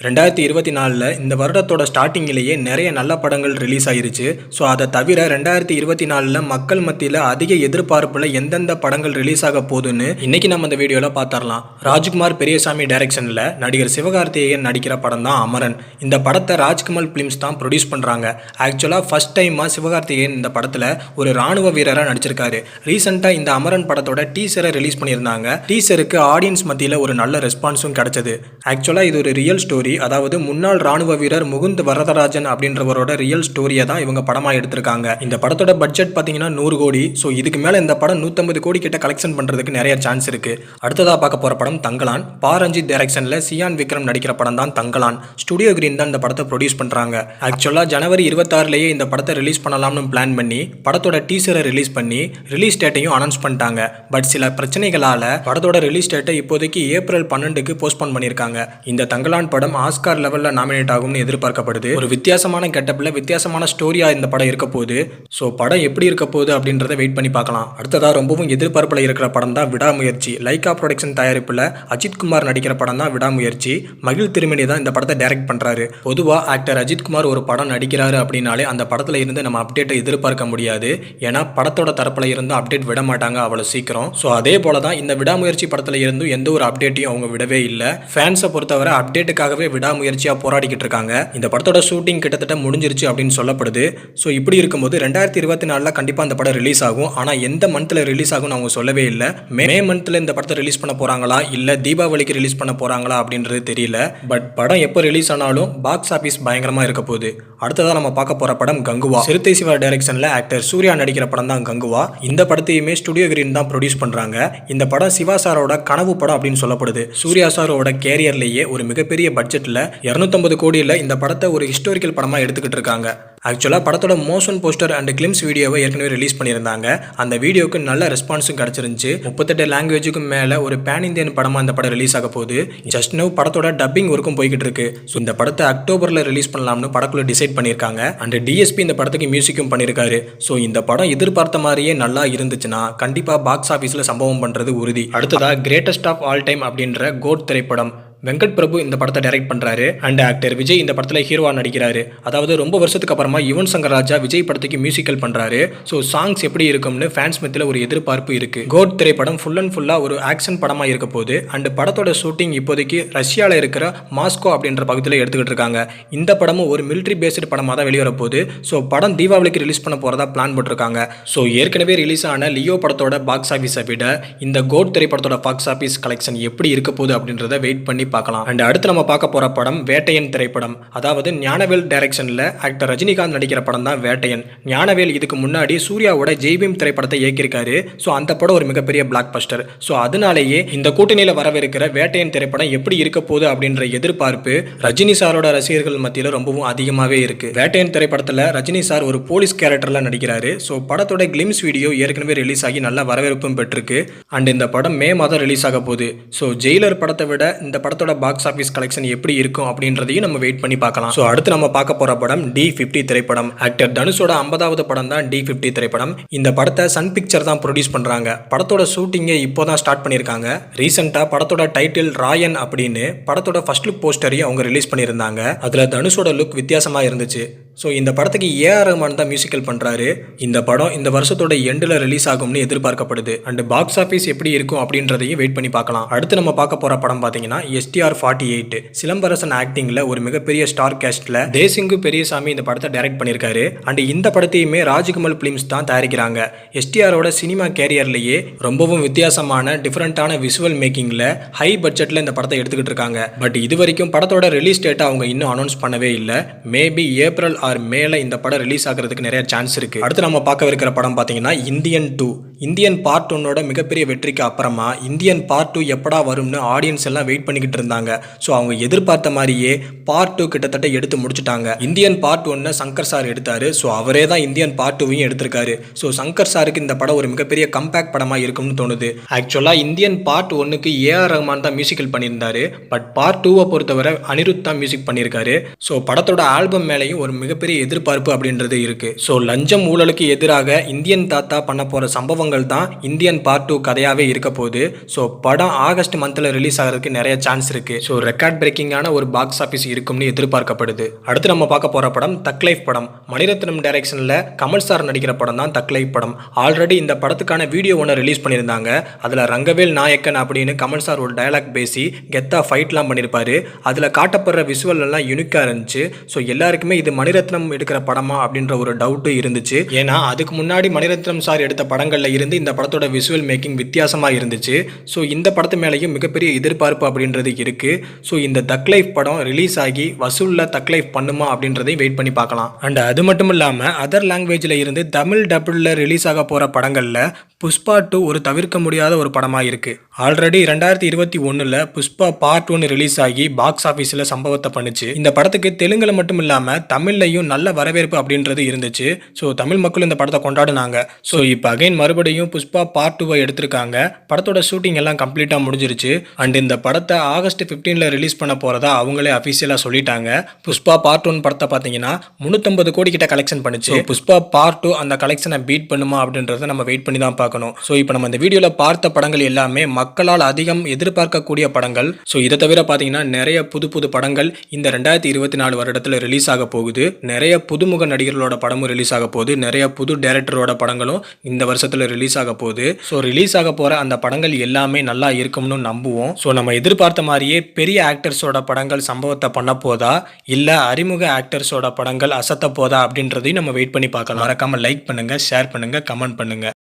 ரெண்டாயிரத்தி இருபத்தி நாலில் இந்த வருடத்தோட ஸ்டார்டிங்கிலேயே நிறைய நல்ல படங்கள் ரிலீஸ் ஆயிருச்சு ஸோ அதை தவிர ரெண்டாயிரத்தி இருபத்தி நாலில் மக்கள் மத்தியில் அதிக எதிர்பார்ப்பில் எந்தெந்த படங்கள் ரிலீஸ் ஆக போகுதுன்னு இன்னைக்கு நம்ம இந்த வீடியோவில் பார்த்துடலாம் ராஜ்குமார் பெரியசாமி டைரக்ஷனில் நடிகர் சிவகார்த்திகேயன் நடிக்கிற படம் தான் அமரன். இந்த படத்தை ராஜ்குமார் ஃபிலிம்ஸ் தான் ப்ரொடியூஸ் பண்ணுறாங்க ஆக்சுவலாக ஃபர்ஸ்ட் டைமாக சிவகார்த்திகேயன் இந்த படத்தில் ஒரு ராணுவ வீரராக நடிச்சிருக்காரு. ரீசெண்டாக இந்த அமரன் படத்தோட டீசரை ரிலீஸ் பண்ணியிருந்தாங்க. டீசருக்கு ஆடியன்ஸ் மத்தியில் ஒரு நல்ல ரெஸ்பான்ஸும் கிடச்சது. ஆக்சுவலாக இது ஒரு ரியல் ஸ்டோரி. அதாவது முன்னாள் ராணுவ வீரர் முகுந்த் வரதராஜன் அப்படின்றவரோட ரியல் ஸ்டோரியை தான் இவங்க படமாக எடுத்திருக்காங்க. இந்த படத்தோட பட்ஜெட் பார்த்தீங்கன்னா நூறு கோடி. ஸோ இதுக்கு மேலே இந்த படம் நூற்றம்பது கோடி கிட்ட கலெக்ஷன் பண்ணுறதுக்கு நிறைய சான்ஸ் இருக்கு. அடுத்ததாக பார்க்க போகிற படம் தங்கலான். பாரஞ்சி ரஞ்சித் டைரக்ஷனில் சியான் விக்ரம் நடிக்கிற படம் தான் தங்கலான். ஸ்டுடியோ கிரீன் தான் இந்த படத்தை ப்ரொடியூஸ் பண்ணுறாங்க ஆக்சுவலாக ஜனவரி இருபத்தாறுலேயே இந்த படத்தை ரிலீஸ் பண்ணலாம்னு பிளான் பண்ணி படத்தோட டீசரை ரிலீஸ் பண்ணி ரிலீஸ் டேட்டையும் அனௌன்ஸ் பண்ணிட்டாங்க. பட் சில பிரச்சனைகளால் படத்தோட ரிலீஸ் டேட்டை இப்போதைக்கு ஏப்ரல் பன்னெண்டுக்கு போஸ்ட்போன் பண்ணியிருக்காங்க. இந்த தங்கலான் படம் ஆஸ்கார் லெவலில் நாமினேட் ஆகும்னு எதிர்பார்க்கப்படுது. ஒரு வித்தியாசமான கெட்டப்பில் வித்தியாசமான ஸ்டோரியாக இந்த படம் இருக்க போகுது. ஸோ படம் எப்படி இருக்க போகுது அப்படின்றத வெயிட் பண்ணி பார்க்கலாம். அடுத்ததாக ரொம்பவும் எதிர்பார்ப்பில் இருக்கிற படம் தான் விடாமுயற்சி. லைகா ப்ரொடக்ஷன் தயாரிப்பில் அஜித் குமார் நடிக்கிற படம் தான் விடாமுயற்சி. மகிழ் திருமணி தான் இந்த படத்தை டைரக்ட் பண்ணுறாரு பொதுவாக ஆக்டர் அஜித் குமார் ஒரு படம் நடிக்கிறாரு அப்படின்னாலே அந்த படத்தில் இருந்து நம்ம அப்டேட்டை எதிர்பார்க்க முடியாது. ஏன்னா படத்தோட தரப்பில் இருந்து அப்டேட் விட மாட்டாங்க அவ்வளோ சீக்கிரம். ஸோ அதே போல தான் இந்த விடாமுயற்சி படத்தில் இருந்தும் எந்த ஒரு அப்டேட்டையும் அவங்க விடவே இல்லை. ஃபேன்ஸை பொறுத்தவரை அப்டேட்டுக்காகவே விடாமுயற்சியாக போராடிக்கிட்டு இருக்காங்க. இந்த படத்தோட ஷூட்டிங் கிட்டத்தட்ட முடிஞ்சிருச்சு அப்படின்னு சொல்லப்படுது. ஸோ இப்படி இருக்கும்போது ரெண்டாயிரத்தி இருபத்தி நாலில் கண்டிப்பாக அந்த படம் ரிலீஸ் ஆகும். ஆனால் எந்த மந்த்தில் ரிலீஸ் ஆகும்னு அவங்க சொல்லவே இல்லை. மே மந்த்தில் இந்த படத்தை ரிலீஸ் பண்ண போகிறாங்களா இல்லை தீபாவளிக்கு ரிலீஸ் பண்ண போகிறாங்களா அப்படின்றது தெரியல. பட் படம் எப்போ ரிலீஸ் ஆனாலும் பாக்ஸ் ஆஃபீஸ் பயங்கரமாக இருக்க போகுது. அடுத்ததாக நம்ம பார்க்க போகிற படம் கங்குவா. சிறுத்தை சிவா டைரக்ஷனில் ஆக்டர் சூர்யா நடிக்கிற படம் தான் கங்குவா. இந்த படத்தையுமே ஸ்டுடியோ கிரீன் தான் ப்ரொடியூஸ் பண்ணுறாங்க இந்த படம் சிவா சாரோட கனவு படம் அப்படின்னு சொல்லப்படுது. சூர்யா சாரோட கேரியர்லேயே ஒரு மிகப்பெரிய பட்ஜெட் பட்ஜெட்டில் இரநூத்தம்பது கோடியில் இந்த படத்தை ஒரு ஹிஸ்டாரிக்கல் படமாக எடுத்துக்கிட்டு இருக்காங்க. ஆக்சுவலாக படத்தோட மோஷன் போஸ்டர் அண்ட் கிளிம்ஸ் வீடியோவை ஏற்கனவே ரிலீஸ் பண்ணியிருந்தாங்க. அந்த வீடியோவுக்கு நல்ல ரெஸ்பான்ஸும் கிடச்சிருந்துச்சு. முப்பத்தெட்டு லாங்குவேஜுக்கும் மேலே ஒரு பேன் இந்தியன் படமாக அந்த படம் ரிலீஸ் ஆக போகுது. ஜஸ்ட் நவ் படத்தோட டப்பிங் ஒர்க்கும் போய்கிட்டு இருக்கு. ஸோ இந்த படத்தை அக்டோபரில் ரிலீஸ் பண்ணலாம்னு படக்குள்ள டிசைட் பண்ணியிருக்காங்க. அண்ட் டிஎஸ்பி இந்த படத்துக்கு மியூசிக்கும் பண்ணியிருக்காரு. ஸோ இந்த படம் எதிர்பார்த்த மாதிரியே நல்லா இருந்துச்சுன்னா கண்டிப்பாக பாக்ஸ் ஆஃபீஸில் சம்பவம் பண்ணுறது உறுதி. அடுத்ததாக கிரேட்டஸ்ட் ஆஃப் ஆல் டைம் அப்படின்ற கோட் திரைப்படம். வெங்கட் பிரபு இந்த படத்தை டைரக்ட் பண்றாரு. அண்ட் ஆக்டர் விஜய் இந்த படத்துல ஹீரோவா நடிக்கிறாரு. அதாவது ரொம்ப வருஷத்துக்கு அப்புறமா யுவன் சங்கர் ராஜா விஜய் படத்துக்கு மியூசிக்கல் பண்றாரு. ஸோ சாங்ஸ் எப்படி இருக்கும்னு ஃபேன்ஸ் மத்தியில் ஒரு எதிர்பார்ப்பு இருக்கு. கோட் திரைப்படம் ஃபுல் அண்ட் ஃபுல்லா ஒரு ஆக்ஷன் படமா இருக்க போது அண்ட் படத்தோட ஷூட்டிங் இப்போதைக்கு ரஷ்யாவில் இருக்கிற மாஸ்கோ அப்படின்ற பகுதியில் எடுத்துக்கிட்டு இருக்காங்க. இந்த படமும் ஒரு மிலிட்ரி பேஸ்டு படமாக தான் வெளிவர போகுது. ஸோ படம் தீபாவளிக்கு ரிலீஸ் பண்ண போறதா பிளான் போட்டிருக்காங்க. ஸோ ஏற்கனவே ரிலீஸ் ஆன லியோ படத்தோட பாக்ஸ் ஆஃபீஸை விட இந்த கோட் திரைப்படத்தோட பாக்ஸ் ஆஃபீஸ் கலெக்ஷன் எப்படி இருக்க போகுது அப்படின்றத வெயிட் பண்ணி பார்க்கலாம். அண்ட் அடுத்து நம்ம பார்க்க போற படம் வேட்டையன் திரைப்படம். அதாவது ஞானவேல் டைரக்ஷன்ல ஆக்டர் ரஜினிகாந்த் நடிக்கிற படம் தான் வேட்டையன். ஞானவேல் இதுக்கு முன்னாடி சூர்யாவோட ஜெய்பீம் திரைப்படத்தை இயக்கியிருக்காரு. ஸோ அந்த படம் ஒரு மிகப்பெரிய பிளாக் பஸ்டர் ஸோ அதனாலேயே இந்த கூட்டணியில் வரவிருக்கிற வேட்டையன் திரைப்படம் எப்படி இருக்க போகுது அப்படின்ற எதிர்பார்ப்பு ரஜினி சாரோட ரசிகர்கள் மத்தியில் ரொம்பவும் அதிகமாகவே இருக்கு. வேட்டையன் திரைப்படத்தில் ரஜினி சார் ஒரு போலீஸ் கேரக்டரில் நடிக்கிறாரு. ஸோ படத்தோட கிளிம்ஸ் வீடியோ ஏற்கனவே ரிலீஸ் ஆகி நல்ல வரவேற்பும் பெற்றிருக்கு. அண்ட் இந்த படம் மே மாதம் ரிலீஸ் ஆக போகுது. ஸோ ஜெயிலர் படத்தை விட இந்த படத்தை படத்தோட பாக்ஸ் ஆஃபீஸ் கலெக்ஷன் எப்படி இருக்கும் அப்படின்றதையும் நம்ம வெயிட் பண்ணி பார்க்கலாம். ஸோ அடுத்து நம்ம பார்க்க போற படம் டி ஃபிஃப்டி திரைப்படம். ஆக்டர் தனுஷோட ஐம்பதாவது படம் தான் டி ஃபிஃப்டி திரைப்படம். இந்த படத்தை சன் பிக்சர் தான் ப்ரொடியூஸ் பண்றாங்க. படத்தோட ஷூட்டிங்கை இப்போ தான் ஸ்டார்ட் பண்ணியிருக்காங்க ரீசெண்டாக படத்தோட டைட்டில் ராயன் அப்படின்னு படத்தோட ஃபர்ஸ்ட் லுக் போஸ்டரையும் அவங்க ரிலீஸ் பண்ணியிருந்தாங்க. அதில் தனுஷோட லுக் வித்தியாசமாக இருந்துச்சு. ஸோ இந்த படத்துக்கு ஏஆர் ரஹ்மான் தான் மியூசிக்கல் பண்ணுறாரு இந்த படம் இந்த வருஷத்தோட எண்டில் ரிலீஸ் ஆகும்னு எதிர்பார்க்கப்படுது. அண்ட் பாக்ஸ் ஆஃபீஸ் எப்படி இருக்கும் அப்படின்றதையும் வெயிட் பண்ணி பார்க்கலாம். அடுத்து நம்ம பார்க்க போகிற படம் பார்த்தீங்கன்னா எஸ்டிஆர் ஃபார்ட்டி எயிட் சிலம்பரசன் ஆக்டிங்கில் ஒரு மிகப்பெரிய ஸ்டார் கேஸ்டில் தேசிங்கு பெரியசாமி இந்த படத்தை டைரக்ட் பண்ணியிருக்காரு. அண்ட் இந்த படத்தையுமே ராஜ்கமல் ஃபிலிம்ஸ் தான் தயாரிக்கிறாங்க. எஸ்டிஆரோட சினிமா கேரியர்லேயே ரொம்பவும் வித்தியாசமான டிஃப்ரெண்ட்டான விஷுவல் மேக்கிங்கில் ஹை பட்ஜெட்டில் இந்த படத்தை எடுத்துக்கிட்டு இருக்காங்க. பட் இது வரைக்கும் படத்தோட ரிலீஸ் டேட்டை அவங்க இன்னும் அனௌன்ஸ் பண்ணவே இல்லை. மேபி ஏப்ரல் ஆர் மேல இந்த படம் ரிலீஸ் ஆகிறதுக்கு நிறைய சான்ஸ் இருக்கு. அடுத்து நம்ம பார்க்க இருக்கிற படம் பார்த்தீங்கன்னா இந்தியன் டூ இந்தியன் பார்ட் ஒன்னோட மிகப்பெரிய வெற்றிக்கு அப்புறமா இந்தியன் பார்ட் டூ எப்படா வரும்னு ஆடியன்ஸ் எல்லாம் வெயிட் பண்ணிக்கிட்டு இருந்தாங்க. ஸோ அவங்க எதிர்பார்த்த மாதிரியே பார்ட் டூ கிட்டத்தட்ட எடுத்து முடிச்சுட்டாங்க. இந்தியன் பார்ட் ஒன்னை சங்கர் சார் எடுத்தாரு. ஸோ அவரே தான் இந்தியன் பார்ட் டூவையும் எடுத்திருக்காரு. ஸோ சங்கர் சாருக்கு இந்த படம் ஒரு மிகப்பெரிய கம்பேக்ட் படமாக இருக்கும்னு தோணுது. ஆக்சுவலாக இந்தியன் பார்ட் ஒன்னுக்கு ஏஆர் ரஹ்மான் தான் மியூசிக்கல் பண்ணியிருந்தாரு. பட் பார்ட் டூவை பொறுத்தவரை அனிருத் தான் மியூசிக் பண்ணியிருக்காரு. ஸோ படத்தோட ஆல்பம் மேலேயும் ஒரு மிகப்பெரிய எதிர்பார்ப்பு அப்படின்றது இருக்கு. ஸோ லஞ்சம் ஊழலுக்கு எதிராக இந்தியன் தாத்தா பண்ண போகிற சம்பவம் சம்பவங்கள் தான் இந்தியன் பார்ட் டூ கதையாகவே இருக்க போகுது. ஸோ படம் ஆகஸ்ட் மந்தில் ரிலீஸ் ஆகிறதுக்கு நிறைய சான்ஸ் இருக்குது ஸோ ரெக்கார்ட் பிரேக்கிங்கான ஒரு பாக்ஸ் ஆஃபீஸ் இருக்கும்னு எதிர்பார்க்கப்படுது. அடுத்து நம்ம பார்க்க போகிற படம் தக் லைஃப் படம். மணிரத்னம் டைரக்ஷனில் கமல் சார் நடிக்கிற படம் தான் தக் லைஃப் படம். ஆல்ரெடி இந்த படத்துக்கான வீடியோ ஒன்று ரிலீஸ் பண்ணியிருந்தாங்க. அதில் ரங்கவேல் நாயக்கன் அப்படின்னு கமல் சார் ஒரு டயலாக் பேசி கெத்தா ஃபைட்லாம் பண்ணியிருப்பாரு அதில் காட்டப்படுற விஷுவல் எல்லாம் யூனிக்காக இருந்துச்சு. ஸோ எல்லாருக்குமே இது மணிரத்னம் எடுக்கிற படமா அப்படின்ற ஒரு டவுட்டு இருந்துச்சு. ஏன்னா அதுக்கு முன்னாடி மணிரத்னம் சார் எடுத்த படங்களில் இருந்து இந்த படத்தோட விஷுவல் மேக்கிங் வித்தியாசமாக இருந்துச்சு. ஸோ இந்த படத்து மேலேயும் மிகப்பெரிய எதிர்பார்ப்பு அப்படின்றது இருக்குது ஸோ இந்த தக் லைஃப் படம் ரிலீஸ் ஆகி வசூலில் தக் லைஃப் பண்ணுமா அப்படின்றதையும் வெயிட் பண்ணி பார்க்கலாம். அண்ட் அது மட்டும் இல்லாமல் அதர் லாங்குவேஜில் இருந்து தமிழ் டபுளில் ரிலீஸ் ஆக போகிற படங்களில் புஷ்பா டூ ஒரு தவிர்க்க முடியாத ஒரு படமாக இருக்குது ஆல்ரெடி ரெண்டாயிரத்தி இருபத்தி ஒன்றில் புஷ்பா பார்ட் ஒன்று ரிலீஸ் ஆகி பாக்ஸ் ஆஃபீஸில் சம்பவத்தை பண்ணுச்சு. இந்த படத்துக்கு தெலுங்குல மட்டும் இல்லாமல் தமிழ்லையும் நல்ல வரவேற்பு அப்படின்றது இருந்துச்சு. ஸோ தமிழ் மக்கள் இந்த படத்தை கொண்டாடினாங்க. ஸோ இப்போ அகைன் மறுபடியும் புஷ்பா பார்ட் டூவை எடுத்திருக்காங்க. படத்தோட ஷூட்டிங் எல்லாம் கம்ப்ளீட்டாக முடிஞ்சிருச்சு. அண்ட் இந்த படத்தை ஆகஸ்ட் 15ல ரிலீஸ் பண்ண போகிறதா அவங்களே அஃபிஷியலாக சொல்லிட்டாங்க. புஷ்பா பார்ட் ஒன் படத்தை பார்த்தீங்கன்னா முந்நூற்றம்பது கோடி கிட்ட கலெக்ஷன் பண்ணுச்சு. புஷ்பா பார்ட் டூ அந்த கலெக்ஷனை பீட் பண்ணுமா அப்படின்றத நம்ம வெயிட் பண்ணி தான் பார்க்கணும். ஸோ இப்போ நம்ம இந்த வீடியோவில் பார்த்த படங்கள் எல்லாமே மக்களால் அதிகம் எதிர்பார்க்கக்கூடிய படங்கள். ஸோ இதை தவிர பார்த்தீங்கன்னா நிறைய புது புது படங்கள் இந்த ரெண்டாயிரத்தி இருபத்தி நாலு வருடத்தில் ரிலீஸ் ஆக போகுது. நிறைய புதுமுக நடிகர்களோட படமும் ரிலீஸ் ஆக போகுது. நிறைய புது டைரக்டரோட படங்களும் இந்த வருஷத்தில் ரிலீஸ் ஆக போகுது. ஸோ ரிலீஸ் ஆக போகிற அந்த படங்கள் எல்லாமே நல்லா இருக்கும்னு நம்புவோம். ஸோ நம்ம எதிர்பார்த்த மாதிரியே பெரிய ஆக்டர்ஸோட படங்கள் சம்பவத்தை பண்ண போதா? இல்லை அறிமுக ஆக்டர்ஸோட படங்கள் அசத்த போதா? அப்படின்றதையும் நம்ம வெயிட் பண்ணி பார்க்கலாம். மறக்காமல் லைக் பண்ணுங்கள் ஷேர் பண்ணுங்கள் கமெண்ட் பண்ணுங்கள்